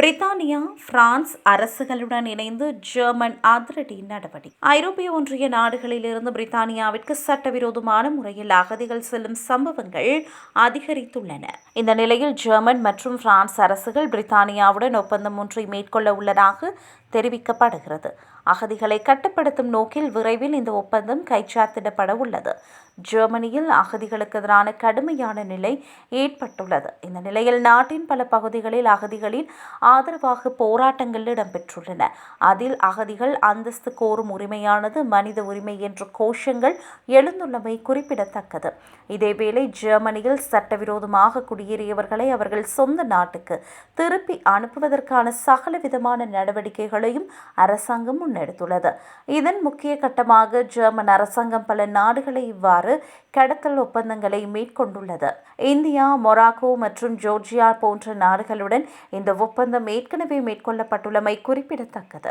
பிரித்தானியா France அரசுகளுடன் இணைந்து German அதிரடி நடவடிக்கை. ஐரோப்பிய ஒன்றிய நாடுகளிலிருந்து பிரித்தானியாவிற்கு சட்டவிரோதமான முறையில் அகதிகள் செல்லும் சம்பவங்கள் அதிகரித்துள்ளன. இந்த நிலையில் ஜெர்மன் மற்றும் பிரான்ஸ் அரசுகள் பிரித்தானியாவுடன் ஒப்பந்தம் ஒன்றை மேற்கொள்ள உள்ளதாக தெரிவிக்கப்படுகிறது. அகதிகளை கட்டுப்படுத்தும் நோக்கில் விரைவில் இந்த ஒப்பந்தம் கைச்சாத்திடப்பட உள்ளது. ஜெர்மனியில் அகதிகளுக்கு எதிரான கடுமையான நிலை ஏற்பட்டுள்ளது. இந்த நிலையில் நாட்டின் பல பகுதிகளில் அகதிகளின் ஆதரவாக போராட்டங்கள் இடம்பெற்றுள்ளன. அதில் அகதிகள் அந்தஸ்து கோரும் உரிமையானது மனித உரிமை என்ற கோஷங்கள் எழுந்துள்ளமை குறிப்பிடத்தக்கது. இதேவேளை ஜெர்மனியில் சட்டவிரோதமாக குடியேறியவர்களை அவர்கள் சொந்த நாட்டுக்கு திருப்பி அனுப்புவதற்கான சகல விதமான நடவடிக்கைகளையும் அரசாங்கம் முன்னெடுத்துள்ளது. இதன் முக்கிய கட்டமாக ஜெர்மன் அரசாங்கம் பல நாடுகளை இவ்வாறு கடத்தல் ஒப்பந்தங்களை மேற்கொண்டுள்ளது. இந்தியா மொராக்கோ மற்றும் ஜோர்ஜியா போன்ற நாடுகளுடன் இந்த ஒப்பந்தம் ஏற்கனவே மேற்கொள்ளப்பட்டுள்ளமை குறிப்பிடத்தக்கது.